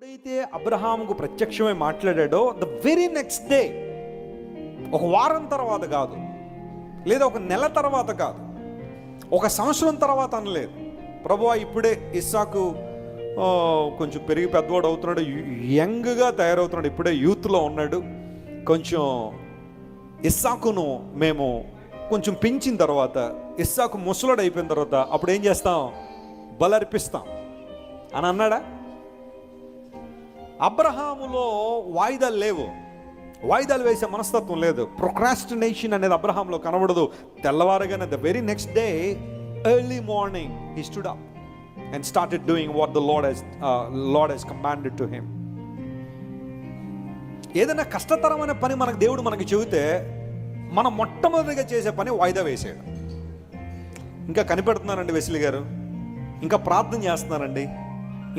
ఎప్పుడైతే అబ్రహాముకు ప్రత్యక్షమై మాట్లాడాడో ద వెరీ నెక్స్ట్ డే ఒక వారం తర్వాత కాదు లేదా ఒక నెల తర్వాత కాదు ఒక సంవత్సరం తర్వాత అనలేదు. ప్రభు ఇప్పుడే ఇస్సాకు కొంచెం పెరిగి పెద్దవాడు అవుతున్నాడు యంగ్గా తయారవుతున్నాడు ఇప్పుడే యూత్లో ఉన్నాడు. కొంచెం ఇస్సాకును మేము కొంచెం పెంచిన తర్వాత ఇస్సాకు ముసలాడు అయిపోయిన తర్వాత అప్పుడు ఏం చేస్తాం? బలర్పిస్తాం అని అన్నాడా? అబ్రహాములో వాయిదాలు లేవు. వాయిదాలు వేసే మనస్తత్వం లేదు. ప్రొక్రాస్టినేషన్ అనేది అబ్రహాంలో కనబడదు. తెల్లవారుగానే the very next day early morning he stood up and started doing what the lord he's lord he's commanded to him ఏదైనా కష్టతరమైన పని మనకు దేవుడు మనకి చెబితే మనం మొట్టమొదటిగా చేసే పని వాయిదా వేసేయడం. ఇంకా కనిపెడుతున్నానండి వెసిలి గారు? ఇంకా ప్రార్థన చేస్తున్నానండి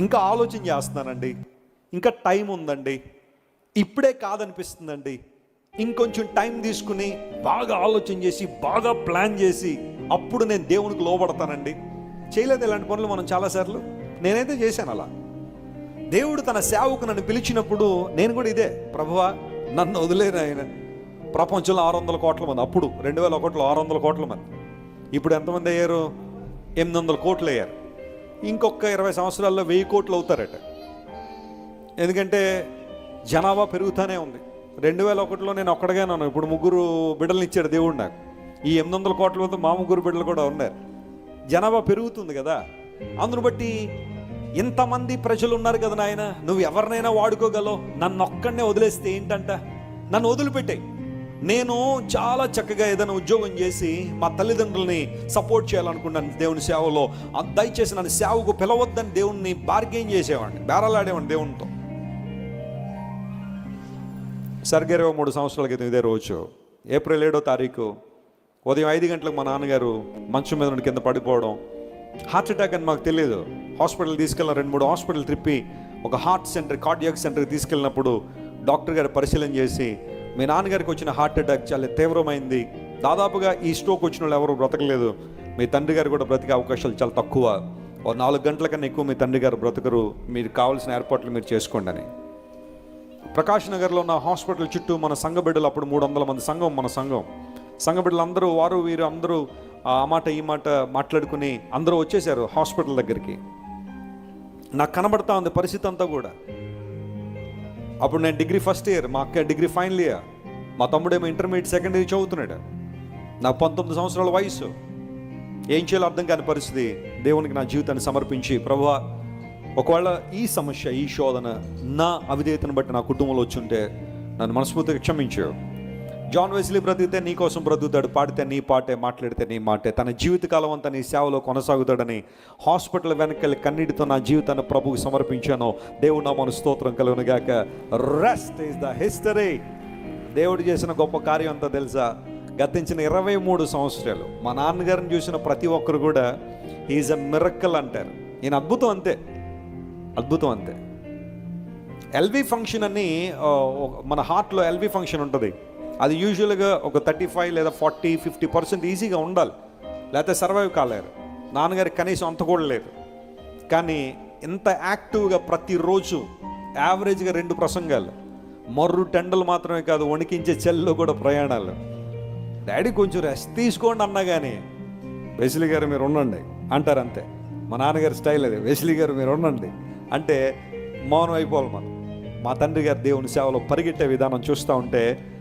ఇంకా ఆలోచన చేస్తున్నానండి ఇంకా టైం ఉందండి. ఇప్పుడే కాదనిపిస్తుందండి. ఇంకొంచెం టైం తీసుకుని బాగా ఆలోచన చేసి బాగా ప్లాన్ చేసి అప్పుడు నేను దేవునికి లోబడతానండి. చేయలేదు ఇలాంటి పనులు మనం చాలాసార్లు నేనైతే చేశాను అలా. దేవుడు తన సేవకు నన్ను పిలిచినప్పుడు నేను కూడా ఇదే ప్రభువా నన్ను వదిలేను ఆయన? ప్రపంచంలో ఆరు వందల కోట్ల మంది అప్పుడు రెండు వేల ఒకటిలో ఆరు వందల కోట్ల మంది. ఇప్పుడు ఎంతమంది అయ్యారు? ఎనిమిది వందల కోట్లు అయ్యారు. ఇంకొక ఇరవై సంవత్సరాల్లో వెయ్యి కోట్లు అవుతారట. ఎందుకంటే జనాభా పెరుగుతూనే ఉంది. రెండు వేల ఒకటిలో నేను ఒక్కడగా ఉన్నాను ఇప్పుడు ముగ్గురు బిడ్డలు ఇచ్చాడు దేవుడు నాకు. ఈ ఎనిమిది వందల కోట్ల వద్ద మా ముగ్గురు బిడ్డలు కూడా ఉన్నారు. జనాభా పెరుగుతుంది కదా. అందును బట్టి ఇంతమంది ప్రజలు ఉన్నారు కదా నాయన. నువ్వు ఎవరినైనా వాడుకోగలవు. నన్ను ఒక్కడనే వదిలేస్తే ఏంటంట? నన్ను వదిలిపెట్టాయి. నేను చాలా చక్కగా ఏదైనా ఉద్యోగం చేసి మా తల్లిదండ్రుల్ని సపోర్ట్ చేయాలనుకున్నాను దేవుని సేవలో. దయచేసి నన్ను సేవకు పిలవద్దని దేవుణ్ణి బార్గెయిన్ చేసేవాడిని. బేరలాడేవాడిని దేవునితో. సరిగ్గా ఇరవై మూడు సంవత్సరాల క్రితం ఇదే రోజు. ఏప్రిల్ ఏడో తారీఖు ఉదయం ఐదు గంటలకు మా నాన్నగారు మంచం మీద నుండి కింద పడిపోవడం. హార్ట్ అటాక్ అని మాకు తెలియదు హాస్పిటల్ తీసుకెళ్ళిన రెండు మూడు హాస్పిటల్ త్రిప్పి ఒక హార్ట్ సెంటర్ కార్డియాక్ సెంటర్కి తీసుకెళ్ళినప్పుడు డాక్టర్ గారు పరిశీలన చేసి మీ నాన్నగారికి వచ్చిన హార్ట్ అటాక్ చాలా తీవ్రమైంది. దాదాపుగా ఈ స్ట్రోక్ వచ్చిన వాళ్ళు ఎవరు బ్రతకలేదు. మీ తండ్రి గారు కూడా బ్రతికే అవకాశాలు చాలా తక్కువ. ఓ నాలుగు గంటల కన్నా ఎక్కువ మీ తండ్రి గారు బ్రతకరు. మీరు కావాల్సిన ఏర్పాట్లు మీరు చేసుకోండి అని. ప్రకాష్ నగర్లో ఉన్న హాస్పిటల్ చుట్టూ మన సంఘ బిడ్డలు అప్పుడు మూడు వందల మంది సంఘం మన సంఘం. సంఘ బిడ్డలు అందరూ వారు వీరు అందరూ ఆ మాట ఈ మాట మాట్లాడుకుని అందరూ వచ్చేసారు హాస్పిటల్ దగ్గరికి. నాకు కనబడతా ఉంది పరిస్థితి అంతా కూడా. అప్పుడు నేను డిగ్రీ ఫస్ట్ ఇయర్ మా అక్క డిగ్రీ ఫైనల్ ఇయర్. మా తమ్ముడేమో ఇంటర్మీడియట్ సెకండ్ ఇయర్ చదువుతున్నాడు. నాకు పంతొమ్మిది సంవత్సరాల వయసు ఏం చేయాలో అర్థం కాని పరిస్థితి దేవునికి నా జీవితాన్ని సమర్పించి ప్రభువా ఒకవేళ ఈ సమస్య ఈ శోధన నా అవిధేయతను బట్టి నా కుటుంబంలో వచ్చుంటే నన్ను మనస్ఫూర్తిగా క్షమించు. జాన్ వెస్లీ బ్రతికితే నీ కోసం బ్రతుకుతాడు పాడితే నీ పాటే మాట్లాడితే నీ మాటే. తన జీవితకాలం అంతా నీ సేవలో కొనసాగుతాడని హాస్పిటల్ వెనకెళ్ళి కన్నీటితో నా జీవితాన్ని ప్రభువుకి సమర్పించాను. దేవుడు నా మన స్తోత్రం కలుగునుగాక. రెస్ట్ ఈస్ ద హిస్టరీ దేవుడు చేసిన గొప్ప కార్యం అంతా తెలుసా? గతించిన ఇరవై మూడు సంవత్సరాలు. మా నాన్నగారిని చూసిన ప్రతి ఒక్కరు కూడా ఈజ్ అ మిరక్కల్ అంటారు. ఈయన అద్భుతం అంతే. అద్భుతం అంతే. ఎల్వి ఫంక్షన్ అని మన హార్ట్లో ఎల్వి ఫంక్షన్ ఉంటుంది. అది యూజువల్గా ఒక థర్టీ ఫైవ్ లేదా ఫార్టీ ఫిఫ్టీ పర్సెంట్ ఈజీగా ఉండాలి. లేకపోతే సర్వైవ్ కాలేరు. నాన్నగారికి కనీసం అంత కూడా లేదు. కానీ ఇంత యాక్టివ్గా ప్రతిరోజు యావరేజ్గా రెండు ప్రసంగాలు. మర్రు టెండలు మాత్రమే కాదు వణికించే చెల్లో కూడా ప్రయాణాలు. డాడీ కొంచెం రెస్ట్ తీసుకోండి అన్నా కానీ వెసిలి గారు మీరు ఉండండి. అంటారు అంతే. మా నాన్నగారి స్టైల్ అది. వెసిలి గారు మీరు ఉండండి. అంటే మౌనం అయిపోవాలి మనం. మా తండ్రి గారి దేవుని సేవలో పరిగెట్టే విధానం చూస్తూ ఉంటే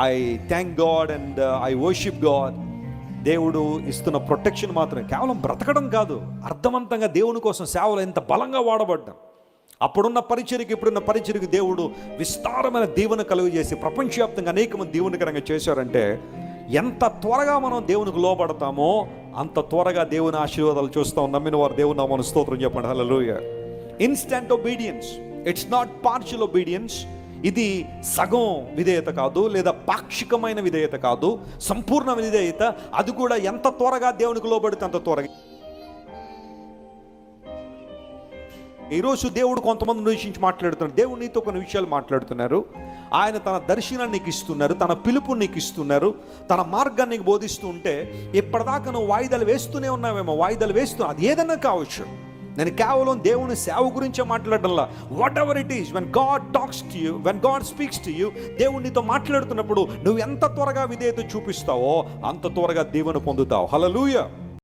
I thank God and I worship God దేవుడు ఇస్తున్న ప్రొటెక్షన్ మాత్రమే. కేవలం బ్రతకడం కాదు అర్థవంతంగా దేవుని కోసం సేవలు ఎంత బలంగా వాడబడ్డాం. అప్పుడున్న పరిచయకి ఇప్పుడున్న పరిచయకి దేవుడు విస్తారమైన దీవెన కలుగజేసి ప్రపంచవ్యాప్తంగా అనేక మంది దీవెనకరంగా చేశారంటే ఎంత త్వరగా మనం దేవునికి లోబడతామో అంత త్వరగా దేవుని ఆశీర్వాదాలు చూస్తాం. నమ్మిన వారు దేవుని నామను స్తోత్రం చెప్పండి. Hallelujah. Instant obedience it's not partial obedience ఇది సగం విధేయత కాదు లేదా పాక్షికమైన విధేయత కాదు సంపూర్ణ విధేయత. అది కూడా ఎంత త్వరగా దేవునికి లోబడితే అంత త్వరగా. ఈరోజు దేవుడు కొంతమంది దూషించి మాట్లాడుతున్నారు. దేవుడు నీతో కొన్ని విషయాలు మాట్లాడుతున్నారు. ఆయన తన దర్శనాన్ని నీకు ఇస్తున్నారు తన పిలుపు నీకు ఇస్తున్నారు తన మార్గాన్ని నీకు బోధిస్తూ ఉంటే ఇప్పటిదాకా నువ్వు వాయిదాలు వేస్తూనే ఉన్నావేమో వాయిదాలు వేస్తూ అది ఏదన్నా కావచ్చు. నేను కేవలం దేవుని సేవ గురించే మాట్లాడడంలా. Whatever it is when God talks to you when God speaks to you దేవుడు నీతో మాట్లాడుతున్నప్పుడు నువ్వు ఎంత త్వరగా విధేయత చూపిస్తావో అంత త్వరగా దేవుని పొందుతావు. హలలుయ